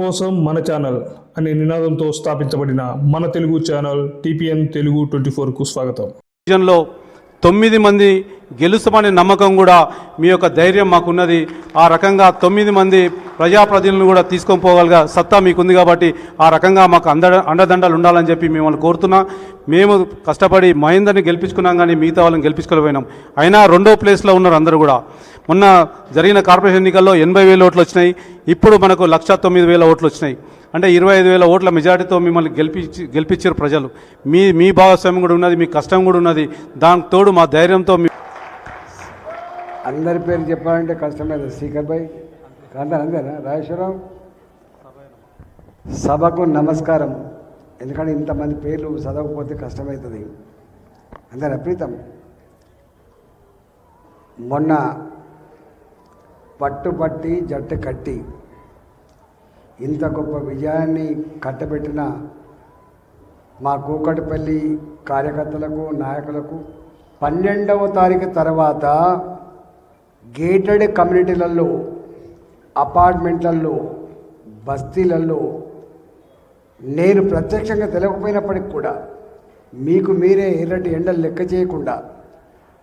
కోసం మన ఛానల్ అనే నినాదంతో స్థాపించబడిన మన Telugu channel TPN Telugu twenty ఫోర్కు స్వాగతం. డివిజన్లో తొమ్మిది మంది గెలుస్తామనే నమ్మకం కూడా మీ యొక్క ధైర్యం మాకున్నది. ఆ రకంగా తొమ్మిది మంది ప్రజాప్రతినిధులను కూడా తీసుకొని పోగలగా సత్తా మీకుంది కాబట్టి ఆ రకంగా మాకు అంద అండదండలు ఉండాలని చెప్పి మిమ్మల్ని కోరుతున్నా. మేము కష్టపడి మహేందర్ని గెలిపించుకున్నాం కానీ మిగతా వాళ్ళని గెలిపించుకోలేకపోయినాం. అయినా రెండో ప్లేస్లో ఉన్నారు అందరూ కూడా మొన్న జరిగిన కార్పొరేషన్ ఎన్నికల్లో ఎనభై వేల ఓట్లు వచ్చినాయి. ఇప్పుడు మనకు లక్ష తొమ్మిది వేల ఓట్లు వచ్చినాయి. అంటే ఇరవై ఐదు వేల ఓట్ల మెజార్టీతో మిమ్మల్ని గెలిపించి గెలిపించారు ప్రజలు. మీ మీ భాగస్వామ్యం కూడా ఉన్నది మీ కష్టం కూడా ఉన్నది. దానికి తోడు మా ధైర్యంతో మీ అందరి పేరు చెప్పాలంటే కష్టమే శ్రీకర్ భాయ్ కాంతా అంతేనా రాజేశ్వరరావు? సభకు నమస్కారం. ఎందుకంటే ఇంతమంది పేర్లు చదవకపోతే కష్టమవుతుంది అంతేనా ప్రీతం? మొన్న పట్టుపట్టి జట్టు కట్టి. ఇంత గొప్ప విజయాన్ని కట్టబెట్టిన మా కూకటిపల్లి కార్యకర్తలకు నాయకులకు పన్నెండవ తారీఖు తర్వాత గేటెడ్ కమ్యూనిటీలలో అపార్ట్మెంట్లలో బస్తీలలో నేను ప్రత్యక్షంగా తెలియకపోయినప్పటికి కూడా మీకు మీరే ఎర్రటి ఎండలు లెక్క చేయకుండా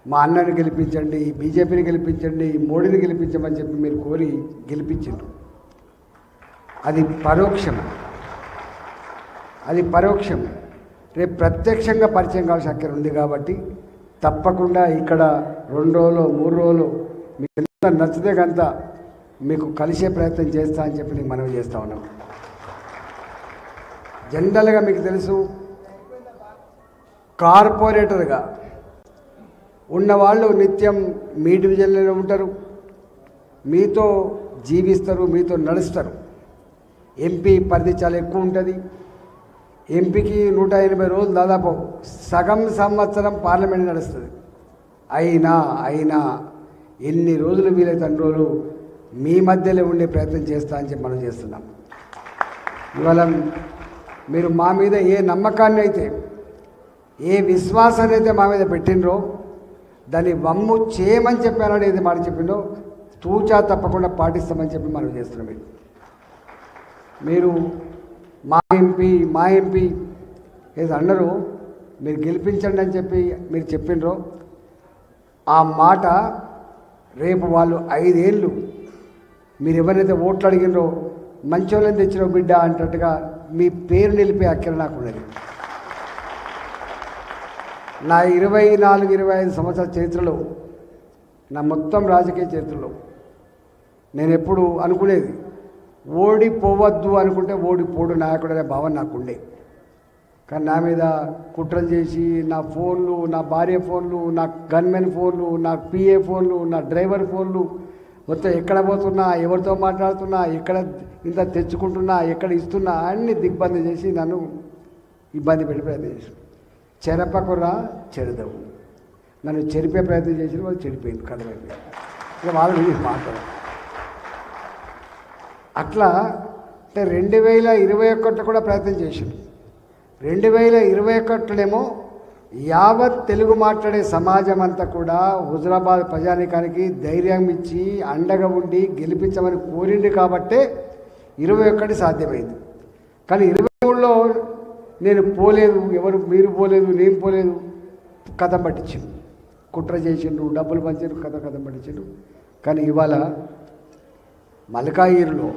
మా అన్నని గెలిపించండి బీజేపీని గెలిపించండి మోడీని గెలిపించమని చెప్పి మీరు కోరి గెలిపించిండ్రు. అది పరోక్షం అది పరోక్షం రేపు ప్రత్యక్షంగా పరిచయం కావాల్సిన అక్కడ ఉంది కాబట్టి తప్పకుండా ఇక్కడ రెండు రోజులు మూడు రోజులు మీకు ఎంత నచ్చితే కంత మీకు కలిసే ప్రయత్నం చేస్తా అని చెప్పి నేను మనవి చేస్తా ఉన్నాం. జనరల్గా మీకు తెలుసు కార్పొరేటర్గా ఉన్నవాళ్ళు నిత్యం మీ డివిజన్లోనే ఉంటారు. మీతో జీవిస్తారు మీతో నడుస్తారు. ఎంపీ పరిధి చాలా ఎక్కువ ఉంటుంది. ఎంపీకి నూట ఎనభై రోజులు దాదాపు సగం సంవత్సరం పార్లమెంట్ నడుస్తుంది. అయినా అయినా ఎన్ని రోజులు వీలైతే అన్ని రోజులు మీ మధ్యలో ఉండే ప్రయత్నం చేస్తా అని చెప్పి మనం చేస్తున్నాం. ఇవాళ మీరు మా మీద ఏ నమ్మకాన్ని అయితే ఏ విశ్వాసాన్ని అయితే మా మీద పెట్టినరో దాన్ని వమ్ము చేయమని చెప్పానని ఏది మాట చెప్పిందో తూచా తప్పకుండా పాటిస్తామని చెప్పి మనం చేస్తున్నాం ఇది. మీరు మా ఎంపీ మా ఎంపీ ఏదో అన్నారు మీరు గెలిపించండి అని చెప్పి మీరు చెప్పిండ్రు ఆ మాట రేపు వాళ్ళు ఐదేళ్ళు మీరు ఎవరైతే ఓట్లు అడిగినరో మంచోళ్ళని తెచ్చినో బిడ్డ అంటట్టుగా మీ పేరు నిలిపే అక్కర నాకు ఉన్నది. నా ఇరవై నాలుగు ఇరవై ఐదు సంవత్సరాల చరిత్రలో నా మొత్తం రాజకీయ చరిత్రలో నేను ఎప్పుడు అనుకునేది ఓడిపోవద్దు అనుకుంటే ఓడిపోడు నాయకుడు అనే భావన నాకుండే. కానీ నా మీద కుట్రలు చేసి నా ఫోన్లు నా భార్య ఫోన్లు నా గన్మెన్ ఫోన్లు నా పిఏ ఫోన్లు నా డ్రైవర్ ఫోన్లు మొత్తం ఎక్కడ పోతున్నా ఎవరితో మాట్లాడుతున్నా ఎక్కడ ఇంత తెచ్చుకుంటున్నా ఎక్కడ ఇస్తున్నా అన్ని దిగ్బంధం చేసి నన్ను ఇబ్బంది పెట్టి ప్రయత్నం చెరపకురా చెడదవు నన్ను చెరిపే ప్రయత్నం చేసిన వాళ్ళు చెడిపోయింది కథమైపోయింది ఇక వాళ్ళు ఇది మాట్లాడు అట్లా అంటే రెండు వేల ఇరవై ఒకటి కూడా ప్రయత్నం చేసింది రెండు వేల ఇరవై ఒకటిలోనేమో యావత్ తెలుగు మాట్లాడే సమాజం అంతా కూడా హుజరాబాద్ ప్రజానికానికి ధైర్యం ఇచ్చి అండగా ఉండి గెలిపించమని కోరింది కాబట్టే ఇరవై ఒకటి సాధ్యమైంది. కానీ ఇరవై నేను పోలేదు ఎవరు మీరు పోలేదు నేను పోలేదు. కథం పట్టించిండు. కుట్ర చేసిండు డబ్బులు పంచారు కథ కథం పట్టించిండు. కానీ ఇవాళ మల్కాయిరులో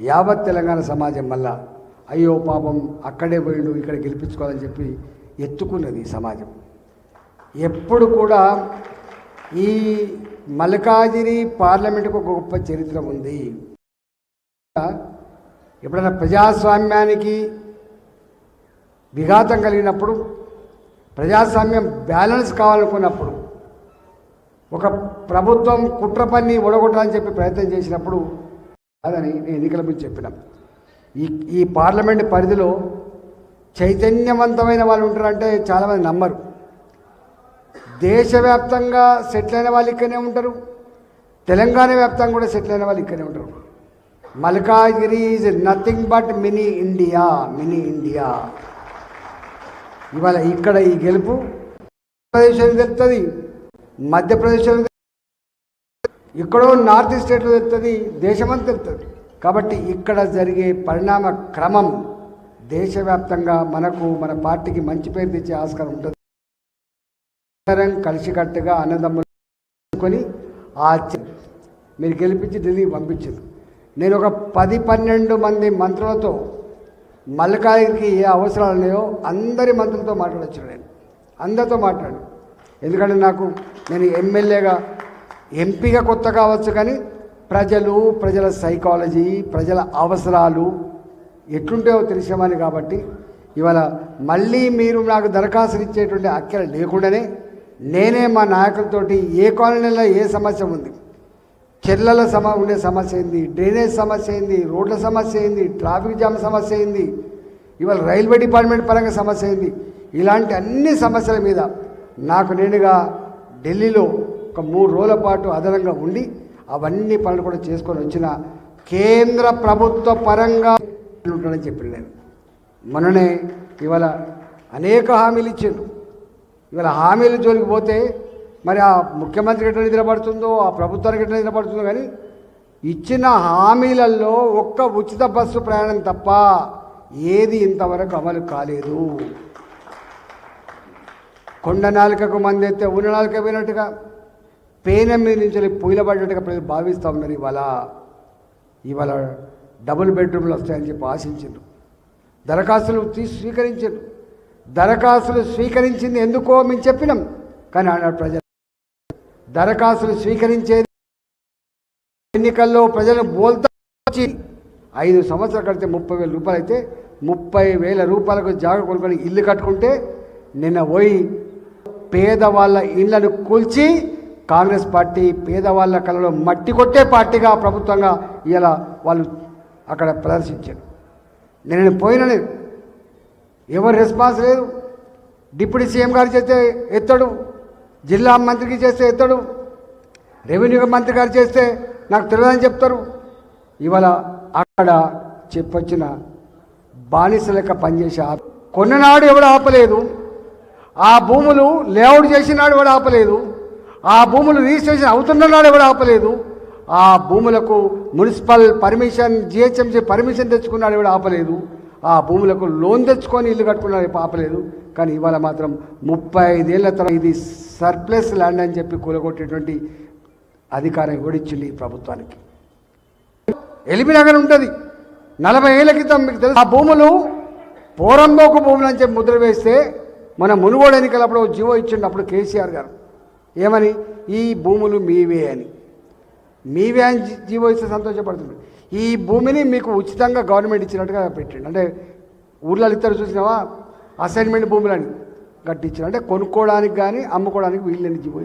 యావత్ తెలంగాణ సమాజం మళ్ళా అయ్యో పాపం అక్కడే పోయిండు ఇక్కడ గెలిపించుకోవాలని చెప్పి ఎత్తుకున్నది ఈ సమాజం. ఎప్పుడు కూడా ఈ మల్కాజిరి పార్లమెంటుకు ఒక గొప్ప చరిత్ర ఉంది. ఎప్పుడైనా ప్రజాస్వామ్యానికి విఘాతం కలిగినప్పుడు ప్రజాస్వామ్యం బ్యాలెన్స్ కావాలనుకున్నప్పుడు ఒక ప్రభుత్వం కుట్ర పని ఒడగొట్టాలని చెప్పి ప్రయత్నం చేసినప్పుడు అదని నేను ఎన్నికల గురించి చెప్పిన. ఈ ఈ పార్లమెంట్ పరిధిలో చైతన్యవంతమైన వాళ్ళు ఉంటారంటే చాలామంది నమ్మరు. దేశవ్యాప్తంగా సెటిల్ అయిన వాళ్ళు ఇక్కడనే ఉంటారు. తెలంగాణ వ్యాప్తంగా కూడా సెటిల్ అయిన వాళ్ళు ఇక్కడనే ఉంటారు. Malkajgiri is nothing but mini India mini India. ఇవాళ ఇక్కడ ఈ గెలుపు ప్రదేశానికి తెలుస్తుంది మధ్యప్రదేశ్లో ఎక్కడో నార్త్ స్టేట్లో తెలుస్తుంది దేశమంతా తెలుస్తుంది కాబట్టి ఇక్కడ జరిగే పరిణామ క్రమం దేశవ్యాప్తంగా మనకు మన పార్టీకి మంచి పేరు తెచ్చే ఆస్కారం ఉంటుంది. అందరం కలిసికట్టుగా అన్నదమ్ములు ఆ మీరు గెలిపించి ఢిల్లీకి పంపించారు నేను ఒక పది పన్నెండు మంది మంత్రులతో మల్లికాయకి ఏ అవసరాలు ఉన్నాయో అందరి మంత్రులతో మాట్లాడచ్చు నేను. అందరితో మాట్లాడు. ఎందుకంటే నాకు నేను ఎమ్మెల్యేగా ఎంపీగా కొత్త కావచ్చు కానీ ప్రజలు ప్రజల సైకాలజీ ప్రజల అవసరాలు ఎట్లుంటాయో తెలిసేవాని కాబట్టి ఇవాళ మళ్ళీ మీరు నాకు దరఖాస్తులు ఇచ్చేటువంటి అక్కర లేకుండానే నేనే మా నాయకులతోటి ఏ కాలనీలో ఏ సమస్య ఉంది. చెర్లలో సమ ఉండే సమస్య ఏంది? డ్రైనేజ్ సమస్య ఏంది? రోడ్ల సమస్య ఏంది? ట్రాఫిక్ జామ్ సమస్య ఏంది? ఇవాళ రైల్వే డిపార్ట్మెంట్ పరంగా సమస్య ఏంది? ఇలాంటి అన్ని సమస్యల మీద నాకు నేనుగా ఢిల్లీలో ఒక మూడు రోజుల పాటు అదనంగా ఉండి అవన్నీ పనులు కూడా చేసుకొని వచ్చిన కేంద్ర ప్రభుత్వ పరంగా ఉంటానని చెప్పిన నేను. మొన్ననే ఇవాళ అనేక హామీలు ఇచ్చిండు ఇవాళ హామీల జోలికి పోతే మరి ఆ ముఖ్యమంత్రికి ఎట్లా నిద్రపడుతుందో ఆ ప్రభుత్వానికి ఎట్లా నిద్రపడుతుందో కానీ ఇచ్చిన హామీలలో ఒక్క ఉచిత బస్సు ప్రయాణం తప్ప ఏది ఇంతవరకు అమలు కాలేదు. కొండ నాలుకకు మంది అయితే ఉన్న నాలుక పోయినట్టుగా పేన మీద నుంచి పొయ్యిల ప్రజలు భావిస్తూ ఉన్నారు ఇవాళ. ఇవాళ డబుల్ బెడ్రూమ్లు వస్తాయని చెప్పి ఆశించారు దరఖాస్తులు తీసి స్వీకరించారు దరఖాస్తులు స్వీకరించింది ఎందుకో మేము చెప్పినాం. కానీ ఆనాడు ప్రజలు దరఖాస్తులు స్వీకరించేది ఎన్నికల్లో ప్రజలను బోల్తా వచ్చి ఐదు సంవత్సరాల కడితే ముప్పై వేల రూపాయలు అయితే ముప్పై వేల రూపాయలకు జాగ కొనుక్కొని ఇల్లు కట్టుకుంటే నిన్న పోయి పేదవాళ్ళ ఇళ్ళను కూల్చి కాంగ్రెస్ పార్టీ పేదవాళ్ళ కళలో మట్టి కొట్టే పార్టీగా ప్రభుత్వంగా ఇలా వాళ్ళు అక్కడ ప్రదర్శించారు. నేను పోయిన ఎవరు రెస్పాన్స్ లేదు. డిప్యూటీ సీఎం గారు చేస్తే ఎత్తడు. జిల్లా మంత్రికి చేస్తే ఎత్తడు రెవెన్యూ మంత్రి గారు చేస్తే నాకు తెలియదని చెప్తారు. ఇవాళ అక్కడ చెప్పొచ్చిన బానిస లెక్క పనిచేసే కొన్ననాడు ఎవడు ఆపలేదు ఆ భూములు లేఅవుట్ చేసినాడు ఎవడు ఆపలేదు ఆ భూములు రిజిస్ట్రేషన్ అవుతున్ననాడు ఎవడు ఆపలేదు ఆ భూములకు మున్సిపల్ పర్మిషన్ జిహెచ్ఎంసీ పర్మిషన్ తెచ్చుకున్నాడు ఎవడు ఆపలేదు. ఆ భూములకు లోన్ తెచ్చుకొని ఇల్లు కట్టుకున్నారు పాపలేదు. కానీ ఇవాళ మాత్రం ముప్పై ఐదేళ్ళ తర్వాత ఇది సర్ప్లస్ ల్యాండ్ అని చెప్పి కూలగొట్టేటువంటి అధికారం కూడా ఇచ్చింది ఈ ప్రభుత్వానికి. ఎలిమినగర్ ఉంటుంది. నలభై ఏళ్ళ క్రితం మీకు తెలుసు. ఆ భూములు పోరంబోకు భూములు అని చెప్పి ముద్ర వేస్తే మన మునుగోడు ఎన్నికలప్పుడు జీవో ఇచ్చిండు అప్పుడు కేసీఆర్ గారు. ఏమని? ఈ భూములు మీవే అని. మీవే అని జీవో ఇస్తే సంతోషపడుతుంది ఈ భూమిని మీకు ఉచితంగా గవర్నమెంట్ ఇచ్చినట్టుగా పెట్టండి. అంటే ఊర్లలో ఇద్దరు చూసినావా? అసైన్మెంట్ భూములని కట్టించారు. అంటే కొనుక్కోవడానికి కానీ అమ్ముకోవడానికి వీళ్ళని జీవో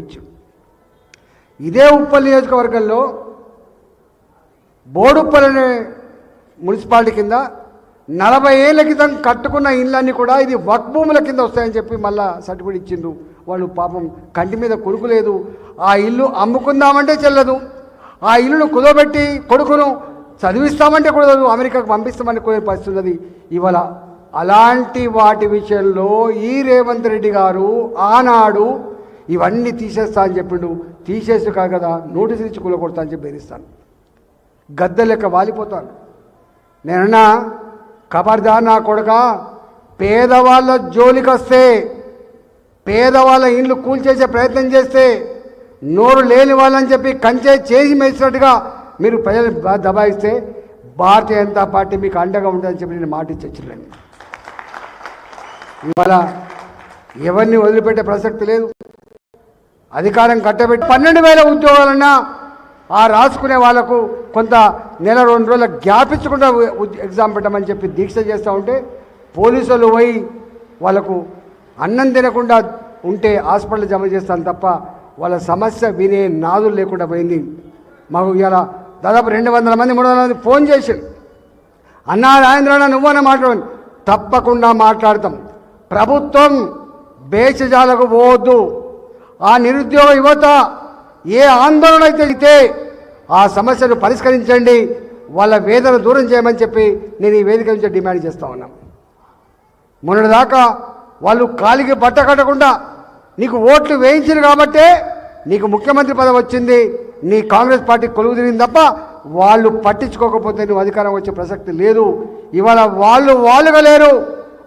ఇదే ఉప్పల్ నియోజకవర్గంలో బోడుప్పల్ అనే మున్సిపాలిటీ కింద నలభై ఏళ్ళ క్రితం కట్టుకున్న ఇళ్ళన్నీ కూడా ఇది వక్ భూముల కింద వస్తాయని చెప్పి మళ్ళా సర్టిఫికేట్ ఇచ్చిండు. వాళ్ళు పాపం కంటి మీద కొడుకు లేదు. ఆ ఇల్లు అమ్ముకుందామంటే చెల్లదు. ఆ ఇల్లును కుదోబెట్టి కొడుకును చదివిస్తామంటే కూడా అమెరికాకు పంపిస్తామని కుదిరే పరిస్థితి ఉన్నది. ఇవాళ అలాంటి వాటి విషయంలో ఈ రేవంత్ రెడ్డి గారు ఆనాడు ఇవన్నీ తీసేస్తా అని చెప్పిండు. తీసేసి కాదు కదా నోటీసు ఇచ్చి కూలగొడతా అని చెప్పి బెదిరిస్తాను. గద్దె లెక్క వాలిపోతాను నేనన్నా కబర్దా నా కొడక పేదవాళ్ళ జోలికి వస్తే పేదవాళ్ళ ఇండ్లు కూల్చేసే ప్రయత్నం చేస్తే నోరు లేని వాళ్ళని చెప్పి కంచే చేసి మేసినట్టుగా మీరు ప్రజలు దబాయిస్తే భారతీయ జనతా పార్టీ మీకు అండగా ఉంటుందని చెప్పి నేను మాట ఇచ్చి ఇవాళ ఎవరిని వదిలిపెట్టే ప్రసక్తి లేదు. అధికారం కట్టబెట్టి పన్నెండు వేల ఉద్యోగాలన్నా ఆ రాసుకునే వాళ్ళకు కొంత నెల రెండు రోజుల గ్యాప్ ఇచ్చకుండా ఎగ్జామ్ పెట్టమని చెప్పి దీక్ష చేస్తూ ఉంటే పోలీసులు పోయి వాళ్ళకు అన్నం తినకుండా ఉంటే హాస్పిటల్ జమ చేస్తాను తప్ప వాళ్ళ సమస్య వినే నాదులు లేకుండా పోయింది. మాకు ఇలా దాదాపు రెండు వందల మంది మూడు వందల మంది ఫోన్ చేసి అన్నా రాజేంద్రన్న నువ్వన్న మాట్లాడు. తప్పకుండా మాట్లాడతాం. ప్రభుత్వం బేచజాలకు పోవద్దు. ఆ నిరుద్యోగ యువత ఏ ఆందోళన అయితే అయితే ఆ సమస్యను పరిష్కరించండి వాళ్ళ వేదన దూరం చేయమని చెప్పి నేను ఈ వేదిక నుంచి డిమాండ్ చేస్తా ఉన్నా. మొన్నటిదాకా వాళ్ళు కాలికి బట్ట కట్టకుండా నీకు ఓట్లు వేయించారు కాబట్టే నీకు ముఖ్యమంత్రి పదవి వచ్చింది. నీ కాంగ్రెస్ పార్టీ కొలువు తిరిగింది తప్ప వాళ్ళు పట్టించుకోకపోతే నువ్వు అధికారం వచ్చే ప్రసక్తి లేదు. ఇవాళ వాళ్ళు వాళ్ళుగా లేరు.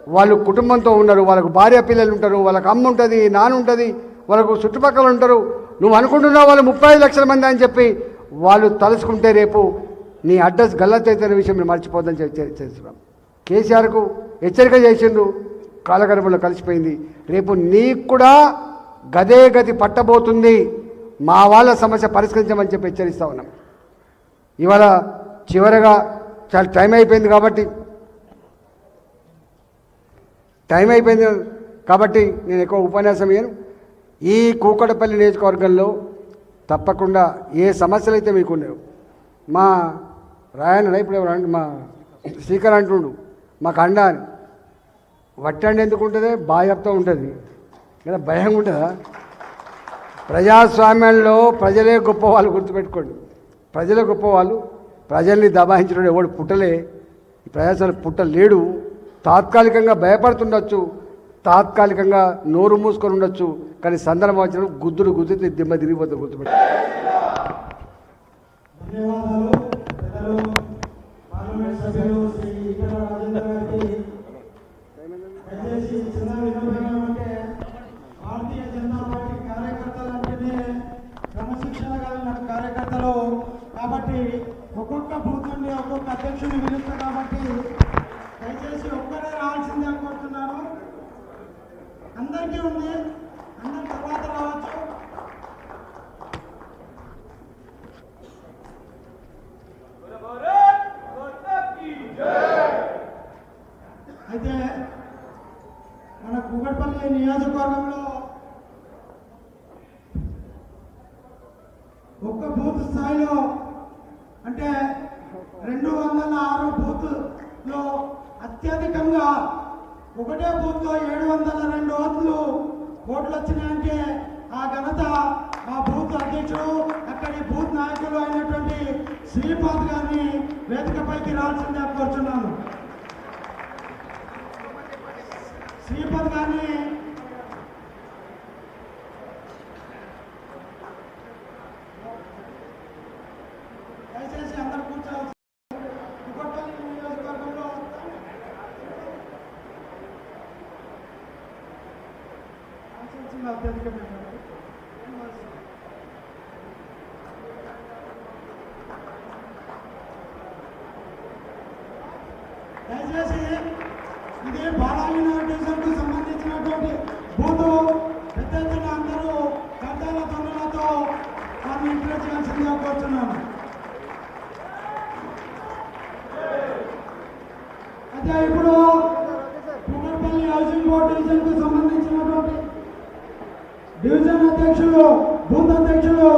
వాళ్ళు కుటుంబంతో ఉన్నారు. వాళ్ళకు భార్య పిల్లలు ఉంటారు. వాళ్ళకి అమ్మ ఉంటుంది నాన్న ఉంటుంది వాళ్ళకు చుట్టుపక్కల ఉంటారు. నువ్వు అనుకుంటున్నావు వాళ్ళు ముప్పై ఐదు లక్షల మంది అని చెప్పి వాళ్ళు తలుచుకుంటే రేపు నీ అడ్రస్ గల్లతైతే విషయం మీరు మర్చిపోద్దని చెప్పి చేస్తున్నాం. కేసీఆర్కు హెచ్చరిక చేసిండు. కాలగర్భంలో కలిసిపోయింది. రేపు నీకు కూడా గదే గతి పట్టబోతుంది. మా వాళ్ళ సమస్య పరిష్కరించమని చెప్పి హెచ్చరిస్తూ ఉన్నాం. ఇవాళ చివరగా చాలా టైం అయిపోయింది కాబట్టి టైం అయిపోయింది కాబట్టి నేను ఎక్కువ ఉపన్యాసం ఇయ్యను. ఈ కూకటపల్లి నియోజకవర్గంలో తప్పకుండా ఏ సమస్యలు అయితే మీకు ఉన్నాయో మా రాయన ఇప్పుడు ఎవరు మా స్పీకర్ అంటుండు మాకు అండ అని. వట్టండి ఎందుకు ఉంటుంది? బాధ్యతతో ఉంటుంది. లేదా భయంగా ఉంటుందా? ప్రజాస్వామ్యంలో ప్రజలే గొప్పవాళ్ళు గుర్తుపెట్టుకోండి. ప్రజలే గొప్పవాళ్ళు ప్రజల్ని దబాయించడం ఎవడు పుట్టలే ఈ ప్రజాస్వామ్యం పుట్టలేడు. తాత్కాలికంగా భయపడుతుండొచ్చు తాత్కాలికంగా నోరు మూసుకొని ఉండొచ్చు కానీ సందర్భం వచ్చినప్పుడు గుద్దులు గుద్దితే దిమ్మ తిరిగిపోతుంది గుర్తుపెట్టు. అయితే మన కూకట్పల్లి నియోజకవర్గంలో ఒక్క బూత్ స్థాయిలో అంటే రెండు వందల ఆరు బూత్లో అత్యధికంగా ఒకటే బూత్లో ఏడు వందల రెండు ఓట్లు ఓట్లు వచ్చినాయంటే ఆ ఘనత ఆ బూత్ అధ్యక్షుడు అక్కడి బూత్ నాయకులు అయినటువంటి శ్రీపాద్ గారిని వేదికపైకి రావాల్సిందే కోరుచున్నాను. శ్రీపద్ గారిని దయచేసి అందరు కూర్చోవాలి కుకట్పల్లి నియోజకవర్గంలో కాన్స్టిట్యూన్సీలో అత్యధికమైన దయచేసి ఇదే బాలాజీ డివిజన్కు సంబంధించినటువంటి బూతు పెద్ద ఎత్తున అందరూ గడ్డల తొండలతో మనం ఇంప్రెస్ చేయాల్సిందిగా కోరుతున్నాను అయితే ఇప్పుడు కుకట్పల్లి హౌసింగ్ బోర్డు డివిజన్కు సంబంధించినటువంటి డివిజన్ అధ్యక్షులు బూత్ అధ్యక్షులు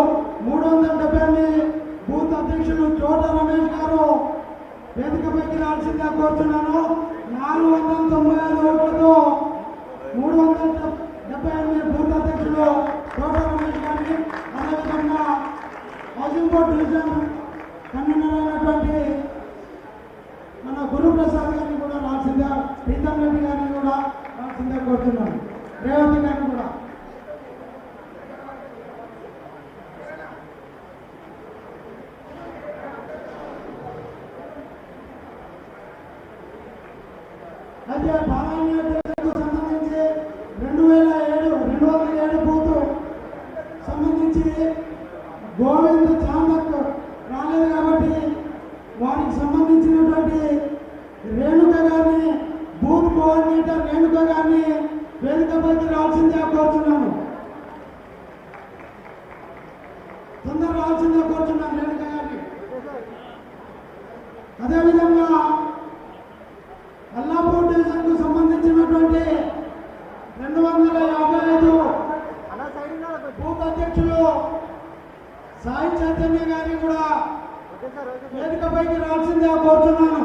మూడు వందల డెబ్బై ఎనిమిది బూత్ అధ్యక్షులు చోట రమేష్ గారు వేదికపైకి రాల్సిందిగా కోరుతున్నాను ఆరు వందల తొంభై ఐదు ఓట్లతో మూడు వందల డెబ్బై ఎనిమిది బూత్ అధ్యక్షులు చోట రమేష్ గారిని అదేవిధంగా హౌసింగ్ బోర్డు డివిజన్ కన్వీనర్ అయినటువంటి మన గురుప్రసాద్ గారిని కూడా రావాల్సిందిగా ప్రీతం రెడ్డి గారిని కూడా రావాల్సిందిగా కోరుతున్నాను. రేవంత్ గారిని కూడా. అయితే పాలనకు సంబంధించి రెండు వేల ఏడు రెండు వందల ఏడు బూత్ సంబంధించి గోవింద్ చాందక్ రాలేదు కాబట్టి వారికి సంబంధించినటువంటి రేణుక గారిని బూత్ కోఆర్డినేటర్ రేణుక గారిని వేదికపైకి రావాల్సిందిగా కోరుతున్నాను తొందర రావాల్సిందిగా కోరుతున్నాను రేణుక గారిని అదేవిధంగా అల్లాపూర్ డివిజన్కు సంబంధించినటువంటి రెండు వందల యాభై ఐదు బూత్ అధ్యక్షులు సాయి చైతన్య గారిని కూడా వేదికపైకి రావాల్సిందిగా కోరుతున్నాను.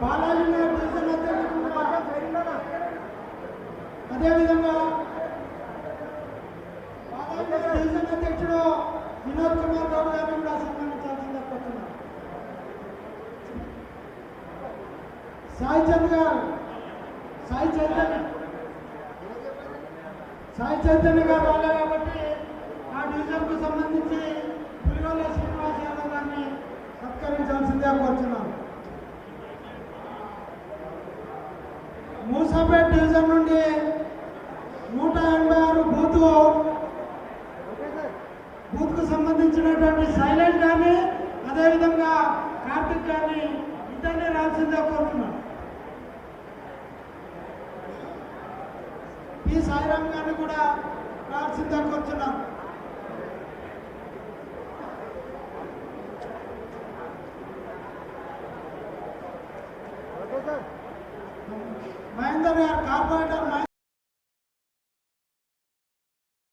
బాలాజీ నగర్ డివిజన్ అదేవిధంగా బాలాజీ అధ్యక్షుడు వినోద్ కుమార్ గౌడ్ గారిని కూడా సన్మానించాల్సిందిగా కోరుతున్నాను. సాయి చంద్ గారు సాయి చైతన్య సాయి చైతన్య గారు రాలే కాబట్టి ఆ డివిజన్కు సంబంధించి పులిగొల్ల శ్రీనివాస యాదవ్ గారిని సత్కరించాల్సిందే కోరుతున్నాను మూసాపేట్ డివిజన్ నుండి నూట ఎనభై ఆరు బూత్ బూత్కు సంబంధించినటువంటి సైలెంట్ కానీ అదేవిధంగా కార్తిక్ కానీ ఇద్దరిని రాల్సిందే కోరుతున్నాను ఈ సాయిరామ్ గారిని కూడా రాల్సిందే కోరుతున్నాను మహేందర్ గారు కార్పొరేటర్ మహేందర్